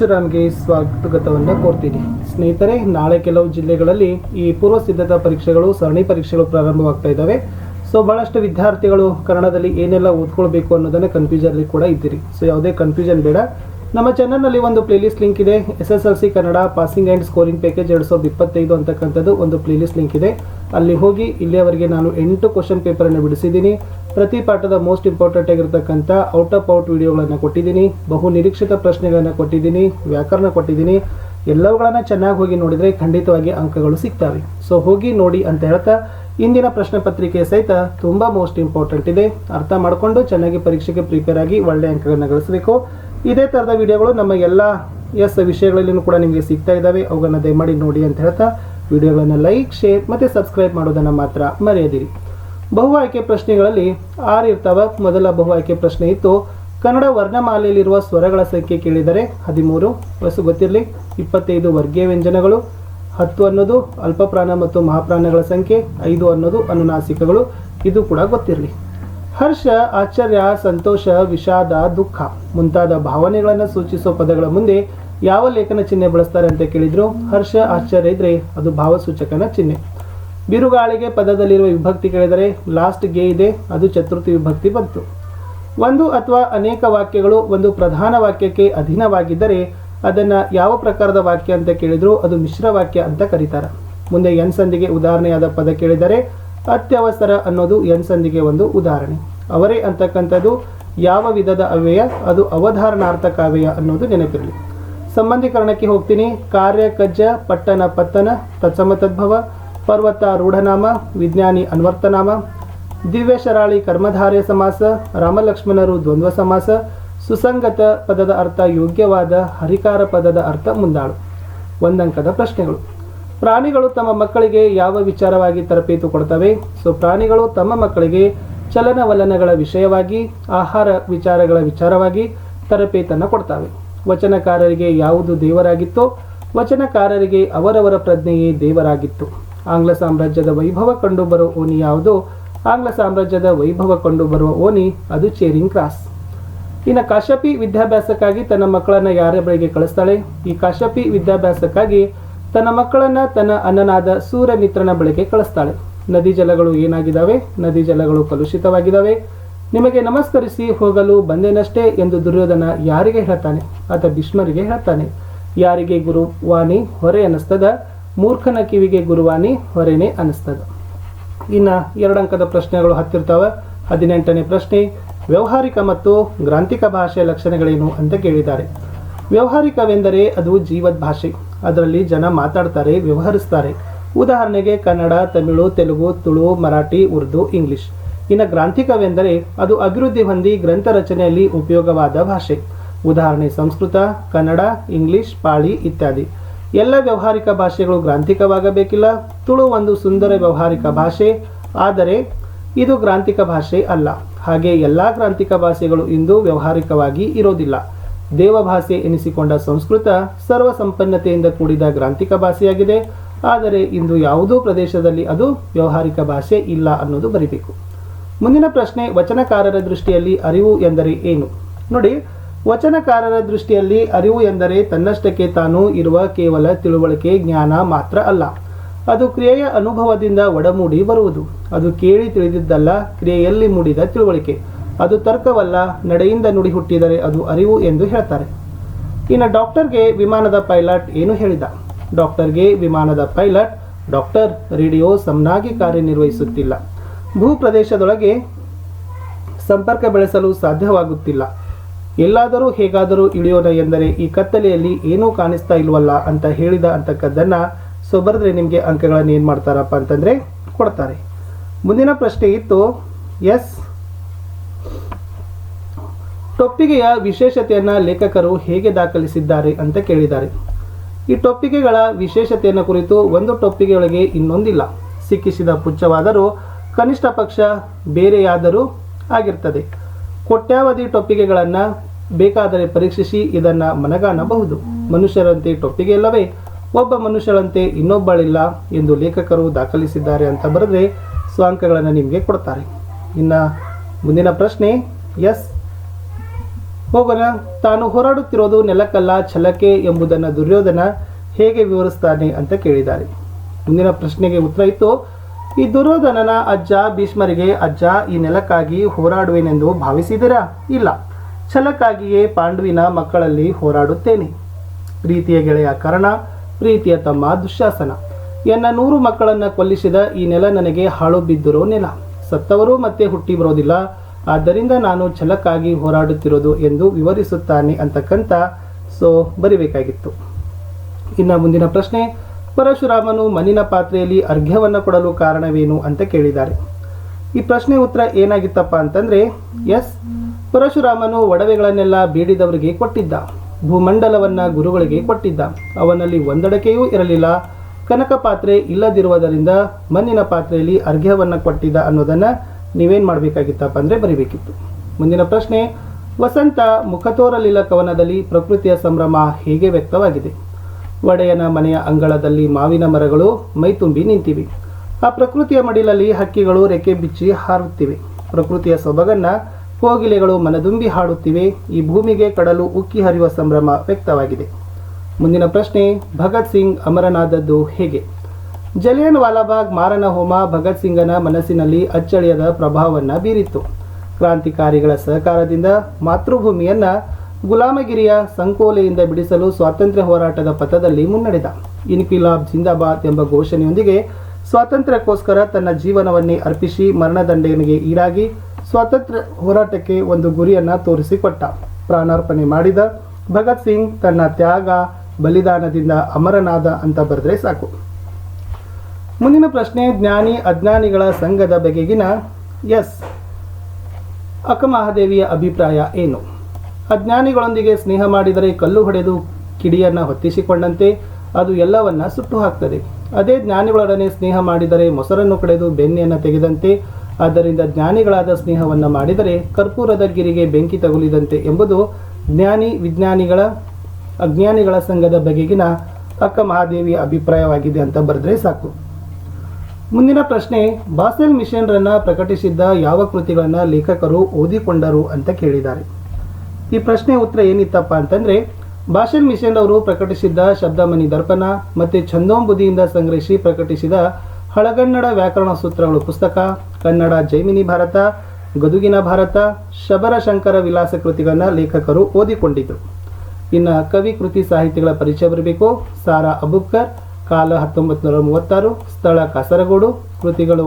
ಅಕ್ಷರಾಮ್ಗೆ ಸ್ವಾಗತವನ್ನು ಕೋರ್ತೀನಿ ಸ್ನೇಹಿತರೆ, ನಾಳೆ ಕೆಲವು ಜಿಲ್ಲೆಗಳಲ್ಲಿ ಈ ಪೂರ್ವ ಸಿದ್ಧತಾ ಪರೀಕ್ಷೆಗಳು, ಸರಣಿ ಪರೀಕ್ಷೆಗಳು ಪ್ರಾರಂಭವಾಗ್ತಾ ಇದ್ದಾವೆ. ಸೊ, ಬಹಳಷ್ಟು ವಿದ್ಯಾರ್ಥಿಗಳು ಕನ್ನಡದಲ್ಲಿ ಏನೆಲ್ಲ ಓದ್ಕೊಳ್ಬೇಕು ಅನ್ನೋದನ್ನ ಕನ್ಫ್ಯೂಷನ್ಲಿ ಕೂಡ ಇದ್ದೀರಿ. ಸೊ, ಯಾವುದೇ ಕನ್ಫ್ಯೂಷನ್ ಬೇಡ. ನಮ್ಮ ಚಾನಲ್ನಲ್ಲಿ ಒಂದು ಪ್ಲೇಲಿಸ್ಟ್ ಲಿಂಕ್ ಇದೆ. S S L C Kannada passing and scoring package ಎರಡು ಸಾವಿರದ ಇಪ್ಪತ್ತೈದು ಅಂತಕ್ಕಂಥದ್ದು ಒಂದು ಪ್ಲೇಲಿಸ್ಟ್ ಲಿಂಕ್ ಇದೆ. ಅಲ್ಲಿ ಹೋಗಿ ಇಲ್ಲಿಯವರೆಗೆ ನಾನು ಎಂಟು ಕ್ವಶನ್ ಪೇಪರನ್ನು ಬಿಡಿಸಿದ್ದೀನಿ. ಪ್ರತಿ ಪಾಠದ ಮೋಸ್ಟ್ ಇಂಪಾರ್ಟೆಂಟ್ ಆಗಿರ್ತಕ್ಕಂಥ ಔಟ್ ಆಫ್ ಔಟ್ ವಿಡಿಯೋಗಳನ್ನು ಕೊಟ್ಟಿದ್ದೀನಿ. ಬಹು ನಿರೀಕ್ಷಿತ ಪ್ರಶ್ನೆಗಳನ್ನು ಕೊಟ್ಟಿದ್ದೀನಿ. ವ್ಯಾಕರಣ ಕೊಟ್ಟಿದ್ದೀನಿ. ಎಲ್ಲವುಗಳನ್ನು ಚೆನ್ನಾಗಿ ಹೋಗಿ ನೋಡಿದರೆ ಖಂಡಿತವಾಗಿ ಅಂಕಗಳು ಸಿಗ್ತವೆ. ಸೊ ಹೋಗಿ ನೋಡಿ ಅಂತ ಹೇಳ್ತಾ ಇಂದಿನ ಪ್ರಶ್ನೆ ಪತ್ರಿಕೆ ಸಹಿತ ತುಂಬ ಮೋಸ್ಟ್ ಇಂಪಾರ್ಟೆಂಟ್ ಇದೆ. ಅರ್ಥ ಮಾಡಿಕೊಂಡು ಚೆನ್ನಾಗಿ ಪರೀಕ್ಷೆಗೆ ಪ್ರಿಪೇರ್ ಆಗಿ ಒಳ್ಳೆಯ ಅಂಕಗಳನ್ನು ಗಳಿಸಬೇಕು. ಇದೇ ಥರದ ವಿಡಿಯೋಗಳು ನಮ್ಮ ಎಲ್ಲ ಎಸ್ ವಿಷಯಗಳಲ್ಲಿನೂ ಕೂಡ ನಿಮಗೆ ಸಿಗ್ತಾ ಇದ್ದಾವೆ. ಅವುಗಳನ್ನ ದಯಮಾಡಿ ನೋಡಿ ಅಂತ ಹೇಳ್ತಾ ವಿಡಿಯೋಗಳನ್ನು ಲೈಕ್, ಶೇರ್ ಮತ್ತು ಸಬ್ಸ್ಕ್ರೈಬ್ ಮಾಡೋದನ್ನು ಮಾತ್ರ ಮರೆಯದಿರಿ. ಬಹು ಆಯ್ಕೆ ಪ್ರಶ್ನೆಗಳಲ್ಲಿ ಆರು ಇರ್ತಾವ. ಮೊದಲ ಬಹು ಆಯ್ಕೆ ಪ್ರಶ್ನೆ ಇತ್ತು, ಕನ್ನಡ ವರ್ಣಮಾಲೆಯಲ್ಲಿರುವ ಸ್ವರಗಳ ಸಂಖ್ಯೆ ಕೇಳಿದರೆ ಹದಿಮೂರು, ವಯಸ್ಸು ಗೊತ್ತಿರಲಿ, ಇಪ್ಪತ್ತೈದು ವರ್ಗೀಯ ವ್ಯಂಜನಗಳು, ಹತ್ತು ಅನ್ನೋದು ಅಲ್ಪಪ್ರಾಣ ಮತ್ತು ಮಹಾಪ್ರಾಣಗಳ ಸಂಖ್ಯೆ, ಐದು ಅನ್ನೋದು ಅನುನಾಸಿಕಗಳು, ಇದು ಕೂಡ ಗೊತ್ತಿರಲಿ. ಹರ್ಷ, ಆಶ್ಚರ್ಯ, ಸಂತೋಷ, ವಿಷಾದ, ದುಃಖ ಮುಂತಾದ ಭಾವನೆಗಳನ್ನು ಸೂಚಿಸುವ ಪದಗಳ ಮುಂದೆ ಯಾವ ಲೇಖನ ಚಿಹ್ನೆ ಬಳಸ್ತಾರೆ ಅಂತ ಕೇಳಿದ್ರು? ಹರ್ಷ, ಆಶ್ಚರ್ಯ ಇದ್ರೆ ಅದು ಭಾವಸೂಚಕನ ಚಿಹ್ನೆ. ಬಿರುಗಾಳಿಗೆ ಪದದಲ್ಲಿರುವ ವಿಭಕ್ತಿ ಕೇಳಿದರೆ ಲಾಸ್ಟ್ಗೆ ಇದೆ, ಅದು ಚತುರ್ಥಿ ವಿಭಕ್ತಿ ಬಂತು. ಒಂದು ಅಥವಾ ಅನೇಕ ವಾಕ್ಯಗಳು ಒಂದು ಪ್ರಧಾನ ವಾಕ್ಯಕ್ಕೆ ಅಧೀನವಾಗಿದ್ದರೆ ಅದನ್ನು ಯಾವ ಪ್ರಕಾರದ ವಾಕ್ಯ ಅಂತ ಕೇಳಿದ್ರು? ಅದು ಮಿಶ್ರ ವಾಕ್ಯ ಅಂತ ಕರೀತಾರೆ. ಮುಂದೆ ಎನ್ ಸಂಧಿಗೆ ಉದಾಹರಣೆಯಾದ ಪದ ಕೇಳಿದರೆ ಅತ್ಯವಸರ ಅನ್ನೋದು ಎನ್ ಸಂಧಿಗೆ ಒಂದು ಉದಾಹರಣೆ. ಅವರೇ ಅಂತಕ್ಕಂಥದ್ದು ಯಾವ ವಿಧದ ಅವ್ಯಯ? ಅದು ಅವಧಾರಣಾರ್ಥಕ ಅವ್ಯಯ ಅನ್ನೋದು ನೆನಪಿರಲಿ. ಸಂಬಂಧೀಕರಣಕ್ಕೆ ಹೋಗ್ತೀನಿ. ಕಾರ್ಯ, ಕಜ್ಜ, ಪಟ್ಟಣ, ಪತ್ತನ, ತತ್ಸಮ, ತದ್ಭವ, ಪರ್ವತ, ರೂಢನಾಮ, ವಿಜ್ಞಾನಿ, ಅನ್ವರ್ತನಾಮ, ದಿವ್ಯ ಶರಾಳಿ, ಕರ್ಮಧಾರ್ಯ ಸಮಾಸ, ರಾಮಲಕ್ಷ್ಮಣರು, ದ್ವಂದ್ವ ಸಮಾಸ, ಸುಸಂಗತ ಪದದ ಅರ್ಥ ಯೋಗ್ಯವಾದ ಹರಿಕಾರ ಪದದ ಅರ್ಥ ಮುಂದಾಳು. ಒಂದಂಕದ ಪ್ರಶ್ನೆಗಳು. ಪ್ರಾಣಿಗಳು ತಮ್ಮ ಮಕ್ಕಳಿಗೆ ಯಾವ ವಿಚಾರವಾಗಿ ತರಬೇತು ಕೊಡ್ತವೆ? ಸೊ, ಪ್ರಾಣಿಗಳು ತಮ್ಮ ಮಕ್ಕಳಿಗೆ ಚಲನವಲನಗಳ ವಿಷಯವಾಗಿ, ಆಹಾರ ವಿಚಾರಗಳ ವಿಚಾರವಾಗಿ ತರಬೇತನ್ನು ಕೊಡ್ತವೆ. ವಚನಕಾರರಿಗೆ ಯಾವುದು ದೇವರಾಗಿತ್ತೋ, ವಚನಕಾರರಿಗೆ ಅವರವರ ಪ್ರಜ್ಞೆಯೇ ದೇವರಾಗಿತ್ತು. ಆಂಗ್ಲ ಸಾಮ್ರಾಜ್ಯದ ವೈಭವ ಕಂಡುಬರುವ ಓಣಿ ಯಾವುದು, ಆಂಗ್ಲ ಸಾಮ್ರಾಜ್ಯದ ವೈಭವ ಕಂಡುಬರುವ ಓಣಿ ಅದು ಚೇರಿಂಗ್ ಕ್ರಾಸ್. ಇನ್ನು ಕಾಶಪಿ ವಿದ್ಯಾಭ್ಯಾಸಕ್ಕಾಗಿ ತನ್ನ ಮಕ್ಕಳನ್ನು ಯಾರ ಬಳಿಗೆ ಕಳಿಸ್ತಾಳೆ? ಈ ಕಾಶಪಿ ವಿದ್ಯಾಭ್ಯಾಸಕ್ಕಾಗಿ ತನ್ನ ಮಕ್ಕಳನ್ನ ತನ್ನ ಅನ್ನನಾದ ಸೂರ್ಯಮಿತ್ರನ ಬಳಿಗೆ ಕಳಿಸ್ತಾಳೆ. ನದಿ ಜಲಗಳು ಏನಾಗಿದ್ದಾವೆ? ನದಿ ಜಲಗಳು ಕಲುಷಿತವಾಗಿದ್ದಾವೆ. ನಿಮಗೆ ನಮಸ್ಕರಿಸಿ ಹೋಗಲು ಬಂದೇನಷ್ಟೇ ಎಂದು ದುರ್ಯೋಧನ ಯಾರಿಗೆ ಹೇಳ್ತಾನೆ? ಆತ ಭೀಷ್ಮರಿಗೆ ಹೇಳ್ತಾನೆ. ಯಾರಿಗೆ ಗುರುವಾಣಿ ಹೊರೆ ಅನ್ನಿಸ್ತದ. ಮೂರ್ಖನ ಕಿವಿಗೆ ಗುರುವಾಣಿ ಹೊರೆನೇ ಅನ್ನಿಸ್ತದ. ಇನ್ನು ಎರಡಂಕದ ಪ್ರಶ್ನೆಗಳು ಹತ್ತಿರ್ತಾವ. ಹದಿನೆಂಟನೇ ಪ್ರಶ್ನೆ, ವ್ಯವಹಾರಿಕ ಮತ್ತು ಗ್ರಾಂಥಿಕ ಭಾಷೆಯ ಲಕ್ಷಣಗಳೇನು ಅಂತ ಕೇಳಿದ್ದಾರೆ. ವ್ಯವಹಾರಿಕವೆಂದರೆ ಅದು ಜೀವದ ಭಾಷೆ ಅದರಲ್ಲಿ ಜನ ಮಾತಾಡ್ತಾರೆ, ವ್ಯವಹರಿಸ್ತಾರೆ. ಉದಾಹರಣೆಗೆ ಕನ್ನಡ, ತಮಿಳು, ತೆಲುಗು, ತುಳು, ಮರಾಠಿ, ಉರ್ದು, ಇಂಗ್ಲಿಷ್. ಇನ್ನು ಗ್ರಾಂಥಿಕವೆಂದರೆ ಅದು ಅಭಿವೃದ್ಧಿ ಹೊಂದಿ ಗ್ರಂಥ ರಚನೆಯಲ್ಲಿ ಉಪಯೋಗವಾದ ಭಾಷೆ. ಉದಾಹರಣೆ ಸಂಸ್ಕೃತ, ಕನ್ನಡ, ಇಂಗ್ಲಿಷ್, ಪಾಳಿ ಇತ್ಯಾದಿ. ಎಲ್ಲ ವ್ಯವಹಾರಿಕ ಭಾಷೆಗಳು ಗ್ರಾಂಥಿಕವಾಗಬೇಕಿಲ್ಲ. ತುಳು ಒಂದು ಸುಂದರ ವ್ಯವಹಾರಿಕ ಭಾಷೆ, ಆದರೆ ಇದು ಗ್ರಾಂಥಿಕ ಭಾಷೆ ಅಲ್ಲ. ಹಾಗೆ ಎಲ್ಲ ಗ್ರಾಂಥಿಕ ಭಾಷೆಗಳು ಇಂದು ವ್ಯವಹಾರಿಕವಾಗಿ ಇರೋದಿಲ್ಲ. ದೇವಭಾಷೆ ಎನಿಸಿಕೊಂಡ ಸಂಸ್ಕೃತ ಸರ್ವಸಂಪನ್ನತೆಯಿಂದ ಕೂಡಿದ ಗ್ರಾಂಥಿಕ ಭಾಷೆಯಾಗಿದೆ. ಆದರೆ ಇಂದು ಯಾವುದೋ ಪ್ರದೇಶದಲ್ಲಿ ಅದು ವ್ಯವಹಾರಿಕ ಭಾಷೆ ಇಲ್ಲ ಅನ್ನೋದು ಬರೀಬೇಕು. ಮುಂದಿನ ಪ್ರಶ್ನೆ ವಚನಕಾರರ ದೃಷ್ಟಿಯಲ್ಲಿ ಅರಿವು ಎಂದರೆ ಏನು? ನೋಡಿ, ವಚನಕಾರರ ದೃಷ್ಟಿಯಲ್ಲಿ ಅರಿವು ಎಂದರೆ ತನ್ನಷ್ಟಕ್ಕೆ ತಾನು ಇರುವ ಕೇವಲ ತಿಳುವಳಿಕೆ, ಜ್ಞಾನ ಮಾತ್ರ ಅಲ್ಲ. ಅದು ಕ್ರಿಯೆಯ ಅನುಭವದಿಂದ ಒಡಮೂಡಿ ಬರುವುದು. ಅದು ಕೇಳಿ ತಿಳಿದಿದ್ದಲ್ಲ, ಕ್ರಿಯೆಯಲ್ಲಿ ಮೂಡಿದ ತಿಳುವಳಿಕೆ. ಅದು ತರ್ಕವಲ್ಲ, ನಡೆಯಿಂದ ನುಡಿ ಹುಟ್ಟಿದರೆ ಅದು ಅರಿವು ಎಂದು ಹೇಳ್ತಾರೆ. ಇನ್ನು ಡಾಕ್ಟರ್ಗೆ ವಿಮಾನದ ಪೈಲಟ್ ಏನು ಹೇಳಿದ? ಡಾಕ್ಟರ್ಗೆ ವಿಮಾನದ ಪೈಲಟ್, ಡಾಕ್ಟರ್ ರೇಡಿಯೋ ಸಮನಾಗಿ ಕಾರ್ಯನಿರ್ವಹಿಸುತ್ತಿಲ್ಲ. ಭೂಪ್ರದೇಶದೊಳಗೆ ಸಂಪರ್ಕ ಬೆಳೆಸಲು ಸಾಧ್ಯವಾಗುತ್ತಿಲ್ಲ. ಎಲ್ಲಾದರೂ ಹೇಗಾದರೂ ಇಳಿಯೋದ ಎಂದರೆ ಈ ಕತ್ತಲೆಯಲ್ಲಿ ಏನೂ ಕಾಣಿಸ್ತಾ ಇಲ್ವಲ್ಲ ಅಂತ ಹೇಳಿದ ಅಂತಕ್ಕದ್ದನ್ನು ಸೊ ಬರೆದ್ರೆ ನಿಮಗೆ ಅಂಕಗಳನ್ನು ಏನು ಮಾಡ್ತಾರಪ್ಪ ಅಂತಂದರೆ ಕೊಡ್ತಾರೆ. ಮುಂದಿನ ಪ್ರಶ್ನೆ ಇತ್ತು, ಎಸ್ ಟೊಪ್ಪಿಗೆಯ ವಿಶೇಷತೆಯನ್ನು ಲೇಖಕರು ಹೇಗೆ ದಾಖಲಿಸಿದ್ದಾರೆ ಅಂತ ಕೇಳಿದ್ದಾರೆ. ಈ ಟೊಪ್ಪಿಗೆಗಳ ವಿಶೇಷತೆಯನ್ನು ಕುರಿತು ಒಂದು ಟೊಪ್ಪಿಗೆಯೊಳಗೆ ಇನ್ನೊಂದಿಲ್ಲ. ಸಿಕ್ಕಿಸಿದ ಪುಚ್ಚವಾದರೂ ಕನಿಷ್ಠ ಪಕ್ಷ ಬೇರೆಯಾದರೂ ಆಗಿರ್ತದೆ. ಕೊಟ್ಯಾವಧಿ ಟೊಪ್ಪಿಗೆಗಳನ್ನು ಬೇಕಾದರೆ ಪರೀಕ್ಷಿಸಿ ಇದನ್ನು ಮನಗಾಣಬಹುದು. ಮನುಷ್ಯರಂತೆ ಟೊಪ್ಪಿಗೆ ಇಲ್ಲವೇ? ಒಬ್ಬ ಮನುಷ್ಯರಂತೆ ಇನ್ನೊಬ್ಬಳಿಲ್ಲ ಎಂದು ಲೇಖಕರು ದಾಖಲಿಸಿದ್ದಾರೆ ಅಂತ ಬರೆದ್ರೆ ಸ್ವಾಂಕಗಳನ್ನು ನಿಮಗೆ ಕೊಡ್ತಾರೆ. ಇನ್ನು ಮುಂದಿನ ಪ್ರಶ್ನೆ ಎಸ್. ಹೋಗೋಣ ತಾನು ಹೋರಾಡುತ್ತಿರೋದು ನೆಲಕ್ಕಲ್ಲ ಛಲಕೆ ಎಂಬುದನ್ನು ದುರ್ಯೋಧನ ಹೇಗೆ ವಿವರಿಸ್ತಾನೆ ಅಂತ ಕೇಳಿದ್ದಾರೆ. ಮುಂದಿನ ಪ್ರಶ್ನೆಗೆ ಉತ್ತರ ಇತ್ತು, ಈ ದುರ್ಯೋಧನನ ಅಜ್ಜ ಭೀಷ್ಮರಿಗೆ, ಅಜ್ಜ, ಈ ನೆಲಕ್ಕಾಗಿ ಹೋರಾಡುವೆನೆಂದು ಭಾವಿಸಿದಿರಾ? ಇಲ್ಲ. ಛಲಕ್ಕಾಗಿಯೇ ಪಾಂಡುವಿನ ಮಕ್ಕಳಲ್ಲಿ ಹೋರಾಡುತ್ತೇನೆ. ಪ್ರೀತಿಯ ಗೆಳೆಯ ಕರ್ಣ, ಪ್ರೀತಿಯ ತಮ್ಮ ದುಶ್ಯಾಸನ. ಎನ್ನ ನೂರು ಮಕ್ಕಳನ್ನ ಕೊಲ್ಲಿಸಿದ ಈ ನೆಲ ನನಗೆ ಹಾಳು ಬಿದ್ದಿರೋ ನೆಲ. ಸತ್ತವರು ಮತ್ತೆ ಹುಟ್ಟಿ ಬರೋದಿಲ್ಲ. ಆದ್ದರಿಂದ ನಾನು ಛಲಕ್ಕಾಗಿ ಹೋರಾಡುತ್ತಿರೋದು ಎಂದು ವಿವರಿಸುತ್ತಾನೆ ಅಂತಕ್ಕಂಥ ಸೊ ಬರಿಬೇಕಾಗಿತ್ತು. ಇನ್ನು ಮುಂದಿನ ಪ್ರಶ್ನೆ, ಪರಶುರಾಮನು ಮಣ್ಣಿನ ಪಾತ್ರೆಯಲ್ಲಿ ಅರ್ಘ್ಯವನ್ನು ಕೊಡಲು ಕಾರಣವೇನು ಅಂತ ಕೇಳಿದ್ದಾರೆ. ಈ ಪ್ರಶ್ನೆ ಉತ್ತರ ಏನಾಗಿತ್ತಪ್ಪ ಅಂತಂದ್ರೆ, ಎಸ್, ಪರಶುರಾಮನು ಒಡವೆಗಳನ್ನೆಲ್ಲ ಬೇಡಿದವರಿಗೆ ಕೊಟ್ಟಿದ್ದ, ಭೂಮಂಡಲವನ್ನ ಗುರುಗಳಿಗೆ ಕೊಟ್ಟಿದ್ದ. ಅವನಲ್ಲಿ ಒಂದಡಕೆಯೂ ಇರಲಿಲ್ಲ. ಕನಕ ಪಾತ್ರೆ ಇಲ್ಲದಿರುವುದರಿಂದ ಮಣ್ಣಿನ ಪಾತ್ರೆಯಲ್ಲಿ ಅರ್ಘ್ಯವನ್ನು ಕೊಟ್ಟಿದ್ದ ಅನ್ನೋದನ್ನ ನೀವೇನ್ ಮಾಡಬೇಕಾಗಿತ್ತಪ್ಪ ಅಂದರೆ ಬರಿಬೇಕಿತ್ತು. ಮುಂದಿನ ಪ್ರಶ್ನೆ, ವಸಂತ ಮುಖತೋರಲಿಲ್ಲ ಕವನದಲ್ಲಿ ಪ್ರಕೃತಿಯ ಸಂಭ್ರಮ ಹೇಗೆ ವ್ಯಕ್ತವಾಗಿದೆ? ಒಡೆಯನ ಮನೆಯ ಅಂಗಳದಲ್ಲಿ ಮಾವಿನ ಮರಗಳು ಮೈತುಂಬಿ ನಿಂತಿವೆ. ಆ ಪ್ರಕೃತಿಯ ಮಡಿಲಲ್ಲಿ ಹಕ್ಕಿಗಳು ರೆಕ್ಕೆ ಬಿಚ್ಚಿ ಹಾರುತ್ತಿವೆ. ಪ್ರಕೃತಿಯ ಸೊಬಗನ್ನ ಕೋಗಿಲೆಗಳು ಮನದುಂಬಿ ಹಾಡುತ್ತಿವೆ. ಈ ಭೂಮಿಗೆ ಕಡಲು ಉಕ್ಕಿ ಹರಿಯುವ ಸಂಭ್ರಮ ವ್ಯಕ್ತವಾಗಿದೆ. ಮುಂದಿನ ಪ್ರಶ್ನೆ, ಭಗತ್ ಸಿಂಗ್ ಅಮರನಾದದ್ದು ಹೇಗೆ? ಜಲಿಯನ್ ವಾಲಾಬಾಗ್, ಮಾರನ ಹೋಮ, ಭಗತ್ ಸಿಂಗನ ಮನಸ್ಸಿನಲ್ಲಿ ಅಚ್ಚಳಿಯದ ಪ್ರಭಾವವನ್ನು ಬೀರಿತ್ತು. ಕ್ರಾಂತಿಕಾರಿಗಳ ಸಹಕಾರದಿಂದ ಮಾತೃಭೂಮಿಯನ್ನ ಗುಲಾಮಗಿರಿಯ ಸಂಕೋಲೆಯಿಂದ ಬಿಡಿಸಲು ಸ್ವಾತಂತ್ರ್ಯ ಹೋರಾಟದ ಪಥದಲ್ಲಿ ಮುನ್ನಡೆದ. ಇನ್ಕಿಲಾಬ್ ಜಿಂದಾಬಾದ್ ಎಂಬ ಘೋಷಣೆಯೊಂದಿಗೆ ಸ್ವಾತಂತ್ರ್ಯಕ್ಕೋಸ್ಕರ ತನ್ನ ಜೀವನವನ್ನೇ ಅರ್ಪಿಸಿ ಮರಣದಂಡನೆಗೆ ಈಡಾಗಿ ಸ್ವಾತಂತ್ರ್ಯ ಹೋರಾಟಕ್ಕೆ ಒಂದು ಗುರಿಯನ್ನ ತೋರಿಸಿಕೊಟ್ಟ. ಪ್ರಾಣಾರ್ಪಣೆ ಮಾಡಿದ ಭಗತ್ ಸಿಂಗ್ ತನ್ನ ತ್ಯಾಗ, ಬಲಿದಾನದಿಂದ ಅಮರನಾದ ಅಂತ ಬರೆದ್ರೆ ಸಾಕು. ಮುಂದಿನ ಪ್ರಶ್ನೆ, ಜ್ಞಾನಿ ಅಜ್ಞಾನಿಗಳ ಸಂಘದ ಬಗೆಗಿನ ಎಸ್. ಅಕ್ಕಮಹಾದೇವಿಯ ಅಭಿಪ್ರಾಯ ಏನು? ಅಜ್ಞಾನಿಗಳೊಂದಿಗೆ ಸ್ನೇಹ ಮಾಡಿದರೆ ಕಲ್ಲು ಹೊಡೆದು ಕಿಡಿಯನ್ನು ಹೊತ್ತಿಸಿಕೊಂಡಂತೆ ಅದು ಎಲ್ಲವನ್ನ ಸುಟ್ಟು ಹಾಕ್ತದೆ. ಅದೇ ಜ್ಞಾನಿಗಳೊಡನೆ ಸ್ನೇಹ ಮಾಡಿದರೆ ಮೊಸರನ್ನು ಕಡೆದು ಬೆನ್ನೆಯನ್ನು ತೆಗೆದಂತೆ, ಆದ್ದರಿಂದ ಜ್ಞಾನಿಗಳಾದ ಸ್ನೇಹವನ್ನು ಮಾಡಿದರೆ ಕರ್ಪೂರದ ಗಿರಿಗೆ ಬೆಂಕಿ ತಗುಲಿದಂತೆ ಎಂಬುದು ಜ್ಞಾನಿ ವಿಜ್ಞಾನಿಗಳ, ಅಜ್ಞಾನಿಗಳ ಸಂಘದ ಬಗೆಗಿನ ಅಕ್ಕ ಮಹಾದೇವಿಯ ಅಭಿಪ್ರಾಯವಾಗಿದೆ ಅಂತ ಬರೆದ್ರೆ ಸಾಕು. ಮುಂದಿನ ಪ್ರಶ್ನೆ, ಬಾಸೆಲ್ ಮಿಷನ್ರನ್ನ ಪ್ರಕಟಿಸಿದ್ದ ಯಾವ ಕೃತಿಗಳನ್ನು ಲೇಖಕರು ಓದಿಕೊಂಡರು ಅಂತ ಕೇಳಿದ್ದಾರೆ. ಈ ಪ್ರಶ್ನೆ ಉತ್ತರ ಏನಿತ್ತಪ್ಪ ಅಂತಂದ್ರೆ, ಬಾಸೆಲ್ ಮಿಷನ್ ಅವರು ಪ್ರಕಟಿಸಿದ್ದ ಶಬ್ದಮನಿ ದರ್ಪಣ ಮತ್ತು ಛಂದೋಂಬುದಿಯಿಂದ ಸಂಗ್ರಹಿಸಿ ಪ್ರಕಟಿಸಿದ ಹಳಗನ್ನಡ ವ್ಯಾಕರಣ ಸೂತ್ರಗಳು ಪುಸ್ತಕ, ಕನ್ನಡ ಜೈಮಿನಿ ಭಾರತ, ಗದುಗಿನ ಭಾರತ, ಶಬರ ಶಂಕರ ವಿಲಾಸ ಕೃತಿಗಳನ್ನು ಲೇಖಕರು ಓದಿಕೊಂಡಿದ್ದರು ಇನ್ನು ಕವಿ ಕೃತಿ ಸಾಹಿತ್ಯಗಳ ಪರಿಚಯ ಬರಬೇಕು, ಸಾರಾ ಅಬುಬ್ಕರ್ ಕಾಲ ಹತ್ತೊಂಬತ್ತು ನೂರ ಮೂವತ್ತಾರು, ಸ್ಥಳ ಕಾಸರಗೋಡು. ಕೃತಿಗಳು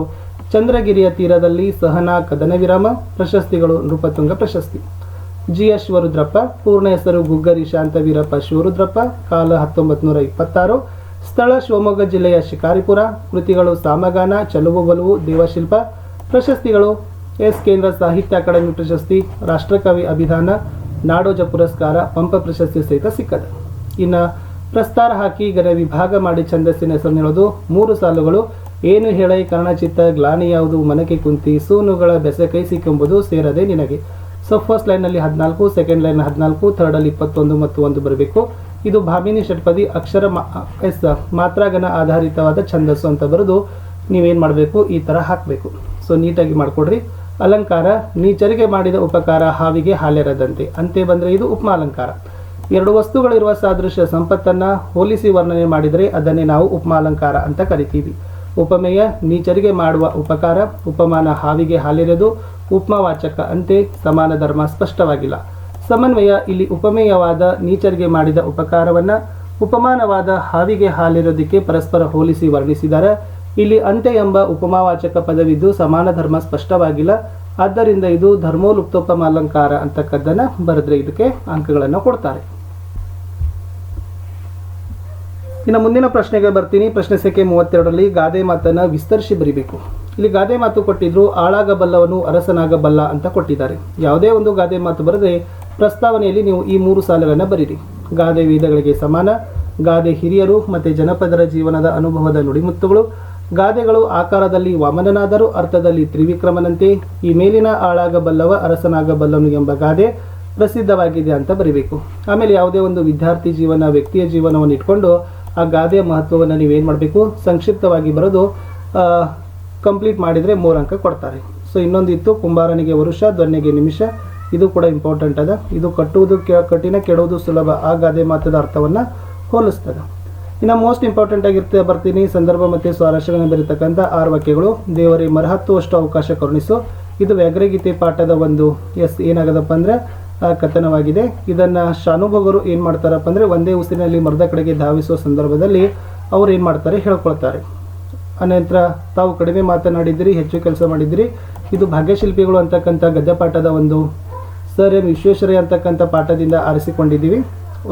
ಚಂದ್ರಗಿರಿಯ ತೀರದಲ್ಲಿ ಸಹನಾ ಕದನ ವಿರಾಮ ಪ್ರಶಸ್ತಿಗಳು ನೃಪತುಂಗ ಪ್ರಶಸ್ತಿ. ಜಿ ಎಸ್ ಪೂರ್ಣ ಹೆಸರು ಗುಗ್ಗರಿ ಶಾಂತವೀರಪ್ಪ ಶಿವರುದ್ರಪ್ಪ, ಕಾಲ ಹತ್ತೊಂಬತ್ತು ನೂರ ಇಪ್ಪತ್ತಾರು, ಸ್ಥಳ ಶಿವಮೊಗ್ಗ ಜಿಲ್ಲೆಯ ಶಿಕಾರಿಪುರ. ಕೃತಿಗಳು ಸಾಮಗಾನ, ಚಲುವು ಬಲುವು ದೇವಶಿಲ್ಪ. ಪ್ರಶಸ್ತಿಗಳು ಎಸ್ ಕೇಂದ್ರ ಸಾಹಿತ್ಯ ಅಕಾಡೆಮಿ ಪ್ರಶಸ್ತಿ, ರಾಷ್ಟ್ರಕವಿ ಅಭಿಧಾನ, ನಾಡೋಜ ಪುರಸ್ಕಾರ, ಪಂಪ ಪ್ರಶಸ್ತಿ ಸಹಿತ ಸಿಕ್ಕದ. ಇನ್ನು ಪ್ರಸ್ತಾರ ಹಾಕಿ ಗನ ವಿಭಾಗ ಮಾಡಿ ಛಂದಸ್ಸಿನ ಹೆಸರು ಮೂರು ಸಾಲುಗಳು. ಏನು ಹೇಳೈ ಕರ್ಣಚಿತ್ತ ಗ್ಲಾನಿ ಯಾವುದು? ಮನಕೆ ಕುಂತಿ ಸೂನುಗಳ ಬೆಸೆ ಕೈ ಸಿಕ್ಕೆಂಬುದು ಸೇರದೆ ನಿನಗೆ. ಸೊ ಫಸ್ಟ್ ಲೈನಲ್ಲಿ ಹದಿನಾಲ್ಕು ಸೆಕೆಂಡ್ ಲೈನ್ ಹದಿನಾಲ್ಕು ಥರ್ಡಲ್ಲಿ ಇಪ್ಪತ್ತೊಂದು ಮತ್ತು ಒಂದು ಬರಬೇಕು. ಇದು ಭಾಮಿನಿ ಷಟ್ಪದಿ ಅಕ್ಷರ ಮಾತ್ರಾಗನ ಆಧಾರಿತವಾದ ಛಂದಸ್ಸು ಅಂತ ಬರೆದು ನೀವೇನು ಮಾಡಬೇಕು? ಈ ಥರ ಹಾಕಬೇಕು. ಸೊ ನೀಟಾಗಿ ಮಾಡಿಕೊಡ್ರಿ. ಅಲಂಕಾರ, ನೀಚರಿಗೆ ಮಾಡಿದ ಉಪಕಾರ ಹಾವಿಗೆ ಹಾಲೆರದಂತೆ. ಅಂತೆ ಬಂದರೆ ಇದು ಉಪಮಾಲಂಕಾರ ಎರಡು ವಸ್ತುಗಳಿರುವ ಸಾದೃಶ್ಯ ಸಂಪತ್ತನ್ನು ಹೋಲಿಸಿ ವರ್ಣನೆ ಮಾಡಿದರೆ ಅದನ್ನೇ ನಾವು ಉಪಮಾಲಂಕಾರ ಅಂತ ಕರಿತೀವಿ. ಉಪಮೇಯ ನೀಚರಿಗೆ ಮಾಡುವ ಉಪಕಾರ, ಉಪಮಾನ ಹಾವಿಗೆ ಹಾಲಿರದು, ಉಪಮಾವಾಚಕ ಅಂತೆ ಸಮಾನ ಧರ್ಮ ಸ್ಪಷ್ಟವಾಗಿಲ್ಲ. ಸಮನ್ವಯ ಇಲ್ಲಿ ಉಪಮೇಯವಾದ ನೀಚರಿಗೆ ಮಾಡಿದ ಉಪಕಾರವನ್ನ, ಉಪಮಾನವಾದ ಹಾವಿಗೆ ಹಾಲಿರೋದಕ್ಕೆ ಪರಸ್ಪರ ಹೋಲಿಸಿ ವರ್ಣಿಸಿದ್ದಾರೆ ಇಲ್ಲಿ ಅಂತೆ ಎಂಬ ಉಪಮಾವಾಚಕ ಪದವಿದ್ದು ಸಮಾನ ಧರ್ಮ ಸ್ಪಷ್ಟವಾಗಿಲ್ಲ. ಆದ್ದರಿಂದ ಇದು ಧರ್ಮೋಲುಪ್ತೋಪಮಾಲಂಕಾರ ಅಂತಕ್ಕದ್ದನ್ನು ಬರೆದ್ರೆ ಇದಕ್ಕೆ ಅಂಕಗಳನ್ನು ಕೊಡ್ತಾರೆ. ಇನ್ನು ಮುಂದಿನ ಪ್ರಶ್ನೆಗೆ ಬರ್ತೀನಿ. ಪ್ರಶ್ನೆ ಸಂಖ್ಯೆ ಮೂವತ್ತೆರಡರಲ್ಲಿ ಗಾದೆ ಮಾತನ್ನು ವಿಸ್ತರಿಸಿ ಬರಿಬೇಕು. ಇಲ್ಲಿ ಗಾದೆ ಮಾತು ಕೊಟ್ಟಿದ್ರು ಆಳಾಗಬಲ್ಲವನು ಅರಸನಾಗಬಲ್ಲ ಅಂತ ಕೊಟ್ಟಿದ್ದಾರೆ. ಯಾವುದೇ ಒಂದು ಗಾದೆ ಮಾತು ಬರೆದರೆ ಪ್ರಸ್ತಾವನೆಯಲ್ಲಿ ನೀವು ಈ ಮೂರು ಸಾಲುಗಳನ್ನು ಬರೀರಿ. ಗಾದೆ ವೇದಗಳಿಗೆ ಸಮಾನ, ಗಾದೆ ಹಿರಿಯರು ಮತ್ತು ಜನಪದರ ಜೀವನದ ಅನುಭವದ ನುಡಿಮುತ್ತುಗಳು ಗಾದೆಗಳು ಆಕಾರದಲ್ಲಿ ವಾಮನನಾದರೂ ಅರ್ಥದಲ್ಲಿ ತ್ರಿವಿಕ್ರಮನಂತೆ, ಈ ಮೇಲಿನ ಆಳಾಗಬಲ್ಲವ ಅರಸನಾಗಬಲ್ಲನು ಎಂಬ ಗಾದೆ ಪ್ರಸಿದ್ಧವಾಗಿದೆ ಅಂತ ಬರಿಬೇಕು. ಆಮೇಲೆ ಯಾವುದೇ ಒಂದು ವಿದ್ಯಾರ್ಥಿ ಜೀವನ, ವ್ಯಕ್ತಿಯ ಜೀವನವನ್ನು ಇಟ್ಕೊಂಡು ಆ ಗಾದೆಯ ಮಹತ್ವವನ್ನು ನೀವೇನು ಮಾಡಬೇಕು? ಸಂಕ್ಷಿಪ್ತವಾಗಿ ಬರೆದು ಕಂಪ್ಲೀಟ್ ಮಾಡಿದರೆ ಮೂರು ಅಂಕ ಕೊಡ್ತಾರೆ. ಸೊ ಇನ್ನೊಂದು ಇತ್ತು ಕುಂಬಾರನಿಗೆ ವರುಷ ದೊನ್ನೆಗೆ ನಿಮಿಷ. ಇದು ಕೂಡ ಇಂಪಾರ್ಟೆಂಟ್ ಅದ. ಇದು ಕಟ್ಟುವುದು ಕಠಿಣ, ಕೆಡುವುದು ಸುಲಭ. ಆ ಗಾದೆ ಮಾತದ ಅರ್ಥವನ್ನು ಹೋಲಿಸ್ತದೆ. ಇನ್ನು ಮೋಸ್ಟ್ ಇಂಪಾರ್ಟೆಂಟ್ ಆಗಿರ್ತ ಬರ್ತೀನಿ. ಸಂದರ್ಭ ಮತ್ತು ಸ್ವಾರಸ್ಯಗಳನ್ನು ಬೆರೀತಕ್ಕಂಥ ಆರು ವಾಕ್ಯಗಳು. ದೇವರೇ ಮರಹತ್ತುವಷ್ಟು ಅವಕಾಶ ಕರುಣಿಸು. ಇದು ವ್ಯಗ್ರಗೀತೆ ಪಾಠದ ಒಂದು, ಎಸ್, ಏನಾಗದಪ್ಪ ಅಂದರೆ ಕಥನವಾಗಿದೆ. ಇದನ್ನು ಶಾನುಭೋಗರು ಏನು ಮಾಡ್ತಾರಪ್ಪ ಅಂದರೆ ಒಂದೇ ಉಸಿರಿನಲ್ಲಿ ಮರದ ಕಡೆಗೆ ಧಾವಿಸುವ ಸಂದರ್ಭದಲ್ಲಿ ಅವ್ರು ಏನು ಮಾಡ್ತಾರೆ ಹೇಳ್ಕೊಳ್ತಾರೆ. ಅನಂತರ ತಾವು ಕಡಿಮೆ ಮಾತನಾಡಿದಿರಿ ಹೆಚ್ಚು ಕೆಲಸ ಮಾಡಿದಿರಿ ಇದು ಭಾಗ್ಯಶಿಲ್ಪಿಗಳು ಅಂತಕ್ಕಂಥ ಗದ್ಯಪಾಠದ ಒಂದು ಸರ್ ಎಂ ವಿಶ್ವೇಶ್ವರಯ್ಯ ಅಂತಕ್ಕಂಥ ಪಾಠದಿಂದ ಆರಿಸಿಕೊಂಡಿದ್ದೀವಿ.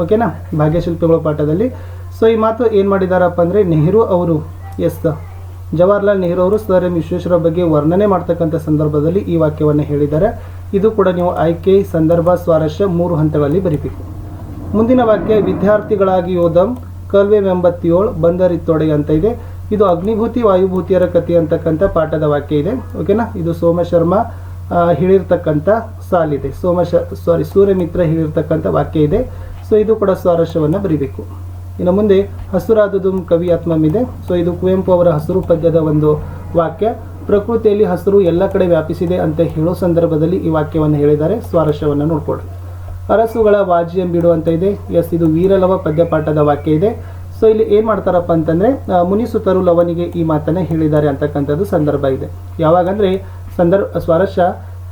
ಓಕೆನಾ? ಭಾಗ್ಯಶಿಲ್ಪಿಗಳ ಪಾಠದಲ್ಲಿ. ಸೊ ಈ ಮಾತು ಏನು ಮಾಡಿದಾರಪ್ಪ ಅಂದರೆ ನೆಹರು ಅವರು, ಎಸ್, ಜವಾಹರ್ಲಾಲ್ ನೆಹರು ಅವರು ಸರ್ ಎಂ ವಿಶ್ವೇಶ್ವರ ಬಗ್ಗೆ ವರ್ಣನೆ ಮಾಡ್ತಕ್ಕಂಥ ಸಂದರ್ಭದಲ್ಲಿ ಈ ವಾಕ್ಯವನ್ನು ಹೇಳಿದ್ದಾರೆ. ಇದು ಕೂಡ ನೀವು ಆಯ್ಕೆ ಸಂದರ್ಭ ಸ್ವಾರಸ್ಯ ಮೂರು ಹಂತಗಳಲ್ಲಿ ಬರಿಬೇಕು. ಮುಂದಿನ ವಾಕ್ಯ, ವಿದ್ಯಾರ್ಥಿಗಳಾಗಿ ಯೋಧಂ, ಕಲ್ವೆ ಎಂಬತ್ತೇಳು ಬಂದರಿತ್ತೊಡೆ ಅಂತ ಇದೆ. ಇದು ಅಗ್ನಿಭೂತಿ, ವಾಯುಭೂತಿಯರ ಕಥೆ ಅಂತಕ್ಕಂಥ ಪಾಠದ ವಾಕ್ಯ ಇದೆ. ಓಕೆನಾ ಇದು ಸೋಮಶರ್ಮ ಹೇಳಿರ್ತಕ್ಕಂಥ ಸಾಲಿದೆ ಸೋಮಶ ಸಾರಿ ಸೂರ್ಯಮಿತ್ರ ಹೇಳಿರ್ತಕ್ಕಂಥ ವಾಕ್ಯ ಇದೆ. ಸೊ ಇದು ಕೂಡ ಸ್ವಾರಸ್ಯವನ್ನು ಬರೀಬೇಕು. ಇನ್ನು ಮುಂದೆ, ಹಸುರಾದದು ಕವಿ ಆತ್ಮಮಿದೆ ಸೊ ಇದು ಕುವೆಂಪು ಅವರ ಹಸಿರು ಪದ್ಯದ ಒಂದು ವಾಕ್ಯ. ಪ್ರಕೃತಿಯಲ್ಲಿ ಹಸಿರು ಎಲ್ಲ ಕಡೆ ವ್ಯಾಪಿಸಿದೆ ಅಂತ ಹೇಳೋ ಸಂದರ್ಭದಲ್ಲಿ ಈ ವಾಕ್ಯವನ್ನು ಹೇಳಿದ್ದಾರೆ. ಸ್ವಾರಸ್ಯವನ್ನು ನೋಡ್ಕೊಳ್ಳಿ ಅರಸುಗಳ ವಾಜಿ ಎಂಬಿಡು ಅಂತ ಇದೆ. ಎಸ್, ಇದು ವೀರಲವ ಪದ್ಯಪಾಠದ ವಾಕ್ಯ ಇದೆ. ಸೊ ಇಲ್ಲಿ ಏನು ಮಾಡ್ತಾರಪ್ಪ ಅಂತಂದರೆ ಮುನಿಸುತರು ಲವನಿಗೆ ಈ ಮಾತನ್ನು ಹೇಳಿದ್ದಾರೆ ಅಂತಕ್ಕಂಥದ್ದು ಸಂದರ್ಭ ಇದೆ. ಯಾವಾಗಂದರೆ ಸಂದರ್ಭ, ಸ್ವಾರಸ್ಯ,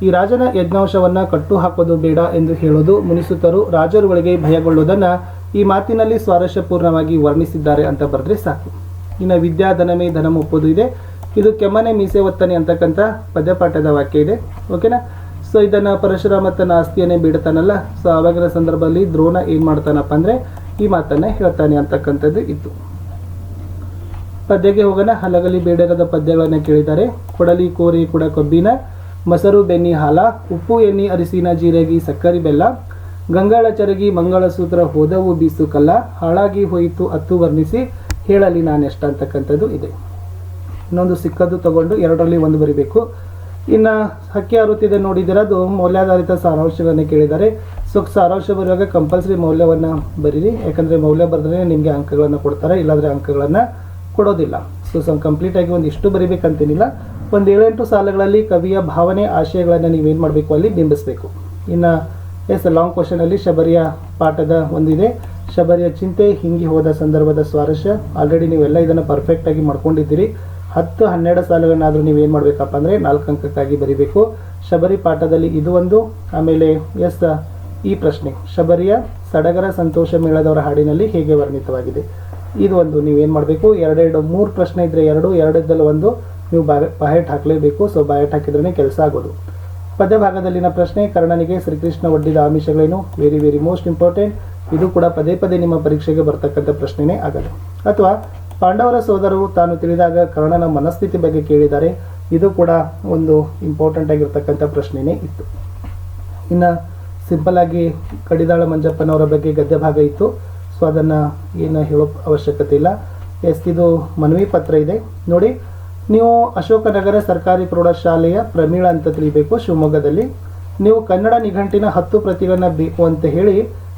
ಈ ರಾಜನ ಯಜ್ಞಾಂಶವನ್ನು ಕಟ್ಟು ಹಾಕೋದು ಬೇಡ ಎಂದು ಹೇಳೋದು ಮುನಿಸುತರು ರಾಜರುಗಳಿಗೆ ಭಯಗೊಳ್ಳುವುದನ್ನು ಈ ಮಾತಿನಲ್ಲಿ ಸ್ವಾರಸ್ಯಪೂರ್ಣವಾಗಿ ವರ್ಣಿಸಿದ್ದಾರೆ ಅಂತ ಬರೆದ್ರೆ ಸಾಕು. ಇನ್ನು ವಿದ್ಯಾಧನಮೇ ಧನಮ ಒಪ್ಪೋದು ಇದೆ. ಇದು ಕೆಮ್ಮನೆ ಮೀಸೆ ಒತ್ತನೆ ಅಂತಕ್ಕಂಥ ಪದ್ಯಪಾಠದ ವಾಕ್ಯ ಇದೆ. ಓಕೆನಾ? ಸೊ ಇದನ್ನು ಪರಶುರಾಮ ತನ್ನ ಆಸ್ತಿಯನ್ನೇ ಬಿಡ್ತಾನಲ್ಲ ಸೊ ಆವಾಗಿನ ಸಂದರ್ಭದಲ್ಲಿ ದ್ರೋಣ ಏನು ಮಾಡ್ತಾನಪ್ಪ ಅಂದರೆ ಈ ಮಾತನ್ನು ಹೇಳ್ತಾನೆ ಅಂತಕ್ಕಂಥದ್ದು ಇತ್ತು. ಪದ್ಯಕ್ಕೆ ಹೋಗೋಣ. ಹಲಗಲಿ ಬೇಡರದ ಪದ್ಯಗಳನ್ನು ಕೇಳಿದ್ದಾರೆ. ಕೊಡಲಿ ಕೋರಿ ಕೂಡ ಕೊಬ್ಬಿನ, ಮೊಸರು ಬೆನ್ನಿ ಹಾಲ, ಉಪ್ಪು ಎಣ್ಣಿ ಅರಿಸಿನ ಜೀರಗಿ ಸಕ್ಕರೆ ಬೆಲ್ಲ, ಗಂಗಾಳ ಚರಗಿ ಮಂಗಳಸೂತ್ರ ಹೋದವು ಬೀಸು ಕಲ್ಲ, ಹಾಳಾಗಿ ಹೋಯಿತು ಅತ್ತು ವರ್ಣಿಸಿ, ಹೇಳಲಿ ನಾನೆಷ್ಟ ಅಂತಕ್ಕಂಥದ್ದು ಇದೆ. ಇನ್ನೊಂದು ಸಿಕ್ಕದ್ದು ತಗೊಂಡು ಎರಡರಲ್ಲಿ ಒಂದು ಬರಿಬೇಕು. ಇನ್ನು ಹಕ್ಕಿ ಆರುತ್ತಿದೆ ನೋಡಿದಿರೋದು ಮೌಲ್ಯಾಧಾರಿತ ಸಾರಾಂಶಗಳನ್ನು ಕೇಳಿದ್ದಾರೆ. ಸೊ ಸಾರಾಂಶ ಬರುವಾಗ ಕಂಪಲ್ಸರಿ ಮೌಲ್ಯವನ್ನು ಬರೀರಿ. ಯಾಕಂದರೆ ಮೌಲ್ಯ ಬರೆದ್ರೆ ನಿಮಗೆ ಅಂಕಗಳನ್ನು ಕೊಡ್ತಾರೆ. ಇಲ್ಲಾಂದರೆ ಅಂಕಗಳನ್ನು ಕೊಡೋದಿಲ್ಲ. ಸೊ ಸಮ್ ಕಂಪ್ಲೀಟಾಗಿ ಒಂದು ಇಷ್ಟು ಬರಿಬೇಕಂತೇನಿಲ್ಲ. ಒಂದು ಏಳೆಂಟು ಸಾಲುಗಳಲ್ಲಿ ಕವಿಯ ಭಾವನೆ, ಆಶಯಗಳನ್ನು ನೀವೇನು ಮಾಡಬೇಕು ಅಲ್ಲಿ? ಬಿಂಬಿಸಬೇಕು. ಇನ್ನು ಎಸ್ ಲಾಂಗ್ ಕ್ವಶನಲ್ಲಿ ಶಬರಿಯ ಪಾಠದ ಒಂದಿದೆ. ಶಬರಿಯ ಚಿಂತೆ ಹಿಂಗಿ ಹೋದ ಸಂದರ್ಭದ ಸ್ವಾರಸ್ಯ. ಆಲ್ರೆಡಿ ನೀವೆಲ್ಲ ಇದನ್ನು ಪರ್ಫೆಕ್ಟಾಗಿ ಮಾಡ್ಕೊಂಡಿದ್ದೀರಿ. ಹತ್ತು ಹನ್ನೆರಡು ಸಾಲುಗಳನ್ನಾದರೂ ನೀವು ಏನು ಮಾಡಬೇಕಪ್ಪ ಅಂದರೆ ನಾಲ್ಕು ಅಂಕಕ್ಕಾಗಿ ಬರೀಬೇಕು. ಶಬರಿ ಪಾಠದಲ್ಲಿ ಇದು ಒಂದು, ಆಮೇಲೆ ಎಸ್, ಈ ಪ್ರಶ್ನೆ. ಶಬರಿಯ ಸಡಗರ ಸಂತೋಷ ಮೇಳದವರ ಹಾಡಿನಲ್ಲಿ ಹೇಗೆ ವರ್ಣಿತವಾಗಿದೆ? ಇದು ಒಂದು ನೀವೇನು ಮಾಡಬೇಕು? ಎರಡೆರಡು, ಮೂರು ಪ್ರಶ್ನೆ ಇದ್ದರೆ ಎರಡು ಎರಡದಲ್ಲಿ ಒಂದು. ನೀವು ಬಾ, ಬಾಯಟ್ ಹಾಕಲೇಬೇಕು. ಸೊ, ಬಾಯಟ್ ಹಾಕಿದ್ರೆ ಕೆಲಸ ಆಗೋದು. ಪದ್ಯ ಭಾಗದಲ್ಲಿನ ಪ್ರಶ್ನೆ, ಕರ್ಣನಿಗೆ ಶ್ರೀಕೃಷ್ಣ ಒಡ್ಡಿದ ಆಮಿಷಗಳೇನು? ವೆರಿ ವೆರಿ ಮೋಸ್ಟ್ ಇಂಪಾರ್ಟೆಂಟ್ ಇದು ಕೂಡ ಪದೇ ಪದೇ ನಿಮ್ಮ ಪರೀಕ್ಷೆಗೆ ಬರ್ತಕ್ಕಂಥ ಪ್ರಶ್ನೆನೇ ಆಗಲ್ಲ ಅಥವಾ ಪಾಂಡವರ ಸೋದರರು ತಾನು ತಿಳಿದಾಗ ಕರ್ಣನ ಮನಸ್ಥಿತಿ ಬಗ್ಗೆ ಕೇಳಿದ್ದಾರೆ. ಇದು ಕೂಡ ಒಂದು ಇಂಪಾರ್ಟೆಂಟ್ ಆಗಿರ್ತಕ್ಕಂಥ ಪ್ರಶ್ನೆನೇ ಇತ್ತು. ಇನ್ನು ಸಿಂಪಲ್ ಆಗಿ ಕಡಿದಾಳ ಮಂಜಪ್ಪನವರ ಬಗ್ಗೆ ಗದ್ಯ ಭಾಗ ಇತ್ತು. ಸೊ ಅದನ್ನು ಏನು ಹೇಳೋ ಅವಶ್ಯಕತೆ ಇಲ್ಲ. ಎಸ್ ಇದು ಮನವಿ ಪತ್ರ ಇದೆ. ನೋಡಿ, ನೀವು ಅಶೋಕನಗರ ಸರ್ಕಾರಿ ಪ್ರೌಢಶಾಲೆಯ ಪ್ರಮೀಳ ಅಂತ ತಿಳಿಬೇಕು ಶಿವಮೊಗ್ಗದಲ್ಲಿ. ನೀವು ಕನ್ನಡ ನಿಘಂಟಿನ ಹತ್ತು ಪ್ರತಿಗಳನ್ನು ಬೇಕು ಅಂತ ಹೇಳಿ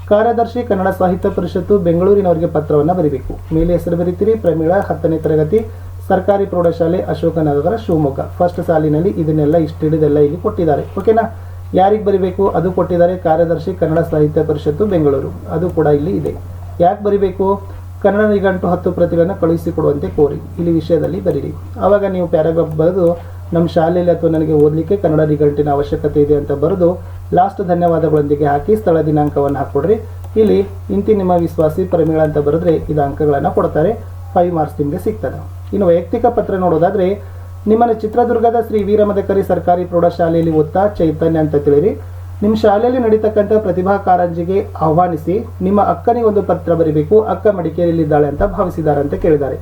ಕಾರ್ಯದರ್ಶಿ ಕನ್ನಡ ಸಾಹಿತ್ಯ ಪರಿಷತ್ತು ಬೆಂಗಳೂರಿನವರಿಗೆ ಪತ್ರವನ್ನು ಬರೀಬೇಕು. ಮೇಲೆ ಹೆಸರು ಬರೀತೀರಿ, ಪ್ರಮೀಳಾ, ಹತ್ತನೇ ತರಗತಿ, ಸರ್ಕಾರಿ ಪ್ರೌಢಶಾಲೆ, ಅಶೋಕನಗರ, ಶಿವಮೊಗ್ಗ. ಫಸ್ಟ್ ಸಾಲಿನಲ್ಲಿ ಇದನ್ನೆಲ್ಲ ಇಷ್ಟು ಹಿಡಿದೆಲ್ಲ ಇಲ್ಲಿ ಕೊಟ್ಟಿದ್ದಾರೆ. ಓಕೆನಾ ಯಾರಿಗೆ ಬರಿಬೇಕು? ಅದು ಕೊಟ್ಟಿದ್ದಾರೆ ಕಾರ್ಯದರ್ಶಿ ಕನ್ನಡ ಸಾಹಿತ್ಯ ಪರಿಷತ್ತು ಬೆಂಗಳೂರು. ಅದು ಕೂಡ ಇಲ್ಲಿ ಇದೆ. ಯಾಕೆ ಬರಿಬೇಕು? ಕನ್ನಡ ನಿಘಂಟು ಹತ್ತು ಪ್ರತಿಗಳನ್ನು ಕಳುಹಿಸಿಕೊಡುವಂತೆ ಕೋರಿ. ಇಲ್ಲಿ ವಿಷಯದಲ್ಲಿ ಬರೀರಿ. ಆವಾಗ ನೀವು ಪ್ಯಾರಾಗ್ರಾಫ್ ಬರೆದು ನಮ್ಮ ಶಾಲೆಯಲ್ಲಿ ಅಥವಾ ನನಗೆ ಓದಲಿಕ್ಕೆ ಕನ್ನಡ ನಿಘಂಟಿನ ಅವಶ್ಯಕತೆ ಇದೆ ಅಂತ ಬರೆದು ಲಾಸ್ಟ್ ಧನ್ಯವಾದಗಳೊಂದಿಗೆ ಹಾಕಿ ಸ್ಥಳ ದಿನಾಂಕವನ್ನು ಹಾಕ್ಕೊಡ್ರಿ. ಇಲ್ಲಿ ಇಂತಿ ನಿಮ್ಮ ವಿಶ್ವಾಸಿ ಪ್ರಮೇಳ ಅಂತ ಬರೆದ್ರೆ ಇದು ಅಂಕಗಳನ್ನು ಕೊಡ್ತಾರೆ. ಫೈವ್ ಮಾರ್ಕ್ಸ್ ನಿಮಗೆ ಸಿಗ್ತದೆ. ಇನ್ನು ವೈಯಕ್ತಿಕ ಪತ್ರ ನೋಡೋದಾದ್ರೆ ನಿಮ್ಮನ್ನು ಚಿತ್ರದುರ್ಗದ ಶ್ರೀ ವೀರಮದಕರಿ ಸರ್ಕಾರಿ ಪ್ರೌಢಶಾಲೆಯಲ್ಲಿ ಓದ್ತಾ ಚೈತನ್ಯ ಅಂತ ತಿಳಿರಿ. ನಿಮ್ಮ ಶಾಲೆಯಲ್ಲಿ ನಡೀತಕ್ಕಂಥ ಪ್ರತಿಭಾ ಕಾರಂಜಿಗೆ ಆಹ್ವಾನಿಸಿ ನಿಮ್ಮ ಅಕ್ಕನಿಗೆ ಒಂದು ಪತ್ರ ಬರೀಬೇಕು. ಅಕ್ಕ ಮಡಿಕೇರಿಯಲ್ಲಿದ್ದಾಳೆ ಅಂತ ಭಾವಿಸಿದ್ದಾರೆ ಅಂತ ಕೇಳಿದ್ದಾರೆ.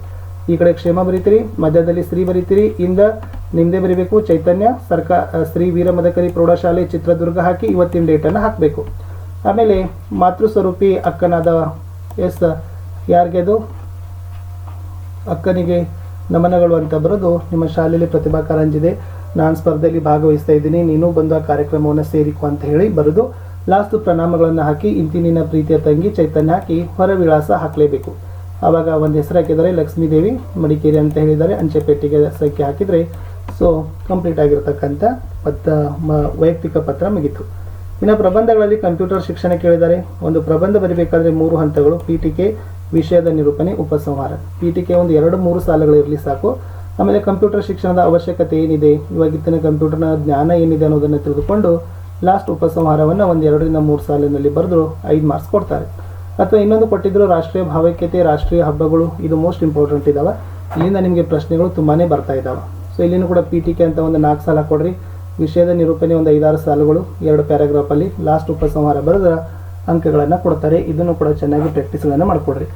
ಈ ಕಡೆ ಕ್ಷೇಮ ಬರೀತೀರಿ, ಮಧ್ಯದಲ್ಲಿ ಸ್ತ್ರೀ ಬರೀತೀರಿ, ಇಂದ ನಿಮ್ಮದೇ ಬರೀಬೇಕು, ಚೈತನ್ಯ ಸರ್ಕಾರ ಶ್ರೀ ವೀರಮದಕರಿ ಪ್ರೌಢಶಾಲೆ ಚಿತ್ರದುರ್ಗ ಹಾಕಿ ಇವತ್ತಿನ ಡೇಟನ್ನು ಹಾಕಬೇಕು. ಆಮೇಲೆ ಮಾತೃ ಸ್ವರೂಪಿ ಅಕ್ಕನಾದ ಎಸ್ ಯಾರಿಗೆ ಅದು ಅಕ್ಕನಿಗೆ ನಮನಗಳು ಅಂತ ಬರೆದು ನಿಮ್ಮ ಶಾಲೆಯಲ್ಲಿ ಪ್ರತಿಭಾ ಕಾರಂಜಿದೆ. ನಾನು ಸ್ಪರ್ಧೆಯಲ್ಲಿ ಭಾಗವಹಿಸ್ತಾ ಇದ್ದೀನಿ, ನೀನು ಬಂದು ಆ ಕಾರ್ಯಕ್ರಮವನ್ನು ಸೇರಿಕೊ ಅಂತ ಹೇಳಿ ಬರೆದು ಲಾಸ್ಟ್ ಪ್ರಣಾಮಗಳನ್ನು ಹಾಕಿ ಇಂತಿ ನಿನ್ನ ಪ್ರೀತಿಯ ತಂಗಿ ಚೈತನ್ಯ ಹಾಕಿ ಹೊರ ವಿಳಾಸ ಹಾಕಲೇಬೇಕು. ಆವಾಗ ಒಂದು ಹೆಸರು ಹಾಕಿದ್ದಾರೆ, ಲಕ್ಷ್ಮೀದೇವಿ ಮಡಿಕೇರಿ ಅಂತ ಹೇಳಿದ್ದಾರೆ. ಅಂಚೆ ಪೆಟ್ಟಿಗೆ ಸಂಖ್ಯೆ ಹಾಕಿದರೆ ಸೊ ಕಂಪ್ಲೀಟ್ ಆಗಿರ್ತಕ್ಕಂಥ ಪತ್ರ, ಮ, ವೈಯಕ್ತಿಕ ಪತ್ರ ಮುಗಿತು. ಇನ್ನು ಪ್ರಬಂಧಗಳಲ್ಲಿ ಕಂಪ್ಯೂಟರ್ ಶಿಕ್ಷಣ ಕೇಳಿದ್ದಾರೆ. ಒಂದು ಪ್ರಬಂಧ ಬರೀಬೇಕಾದ್ರೆ ಮೂರು ಹಂತಗಳು. ಪೀಠಿಕೆ ವಿಷಯದ ನಿರೂಪಣೆ, ಉಪಸಂಹಾರ. ಪೀಠಿಕೆ ಒಂದು ಎರಡು ಮೂರು ಸಾಲುಗಳಿರಲಿ ಸಾಕು. ಆಮೇಲೆ ಕಂಪ್ಯೂಟರ್ ಶಿಕ್ಷಣದ ಅವಶ್ಯಕತೆ ಏನಿದೆ? ಇವಾಗಿತ್ತಿನ ಕಂಪ್ಯೂಟರ್ನ ಜ್ಞಾನ ಏನಿದೆ ಅನ್ನೋದನ್ನು ತಿಳಿದುಕೊಂಡು ಲಾಸ್ಟ್ ಉಪಸಂಹಾರವನ್ನು ಒಂದು ಎರಡರಿಂದ ಮೂರು ಸಾಲಿನಲ್ಲಿ ಬರೆದು ಐದು ಮಾರ್ಕ್ಸ್ ಕೊಡ್ತಾರೆ. ಅಥವಾ ಇನ್ನೊಂದು ಕೊಟ್ಟಿದ್ರು ರಾಷ್ಟ್ರೀಯ ಭಾವೈಕ್ಯತೆ, ರಾಷ್ಟ್ರೀಯ ಹಬ್ಬಗಳು, ಇದು ಮೋಸ್ಟ್ ಇಂಪಾರ್ಟೆಂಟ್ ಇದಾವೆ. ಇಲ್ಲಿಂದ ನಿಮಗೆ ಪ್ರಶ್ನೆಗಳು ತುಂಬಾ ಬರ್ತಾ ಇದ್ದಾವೆ ಸೊ ಇಲ್ಲಿನೂ ಕೂಡ ಪಿ ಟಿ ಕೆ ಅಂತ ಒಂದು ನಾಲ್ಕು ಸಾಲ ಕೊಡ್ರಿ. ವಿಷಯದ ನಿರೂಪಣೆ ಒಂದು ಐದಾರು ಸಾಲುಗಳು, ಎರಡು ಪ್ಯಾರಾಗ್ರಾಫಲ್ಲಿ ಲಾಸ್ಟ್ ಉಪಸಂಹಾರ ಬರೆದ್ರೆ ಅಂಕಗಳನ್ನು ಕೊಡ್ತಾರೆ. ಇದನ್ನು ಕೂಡ ಚೆನ್ನಾಗಿ ಪ್ರಾಕ್ಟೀಸ್ಗಳನ್ನು ಮಾಡಿಕೊಡ್ರಿ.